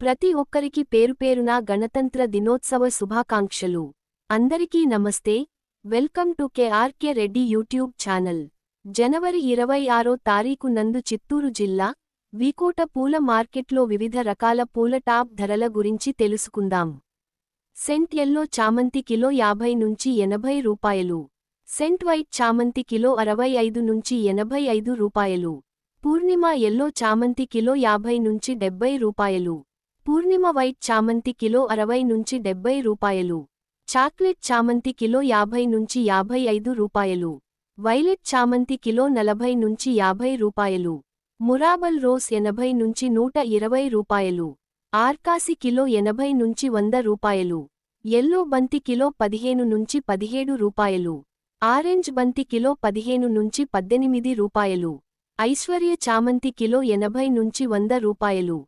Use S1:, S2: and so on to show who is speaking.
S1: ప్రతి ఒక్కరికి పేరుపేరునా గణతంత్ర దినోత్సవ శుభాకాంక్షలు. అందరికీ నమస్తే. Welcome to KRK Reddy YouTube channel. జనవరి ఇరవై ఆరో తారీఖు నందు చిత్తూరు జిల్లా వీకోట పూల మార్కెట్లో వివిధ రకాల పూల టాప్ ధరల గురించి తెలుసుకుందాం. సెంట్ ఎల్లో చామంతి కిలో యాభై నుంచి ఎనభై రూపాయలు. సెంట్ వైట్ చామంతి కిలో అరవై ఐదు నుంచి ఎనభై ఐదు రూపాయలు. పూర్ణిమ ఎల్లో చామంతి కిలో యాభై నుంచి డెబ్బై రూపాయలు. పూర్ణిమ వైట్ చామంతి కిలో అరవై నుంచి డెబ్బై రూపాయలు. చాక్లెట్ చామంతి కిలో యాభై నుంచి యాభై ఐదు రూపాయలు. వైలెట్ చామంతి కిలో నలభై నుంచి యాభై రూపాయలు. మురాబల్ రోస్ ఎనభై నుంచి నూట ఇరవై రూపాయలు. ఆర్కాసి కిలో ఎనభై నుంచి వంద రూపాయలు. ఎల్లో బంతి కిలో పదిహేను నుంచి పదిహేడు రూపాయలు. ఆరెంజ్ బంతి కిలో పదిహేను నుంచి పద్దెనిమిది రూపాయలు. ఐశ్వర్య చామంతి కిలో ఎనభై నుంచి వంద రూపాయలు.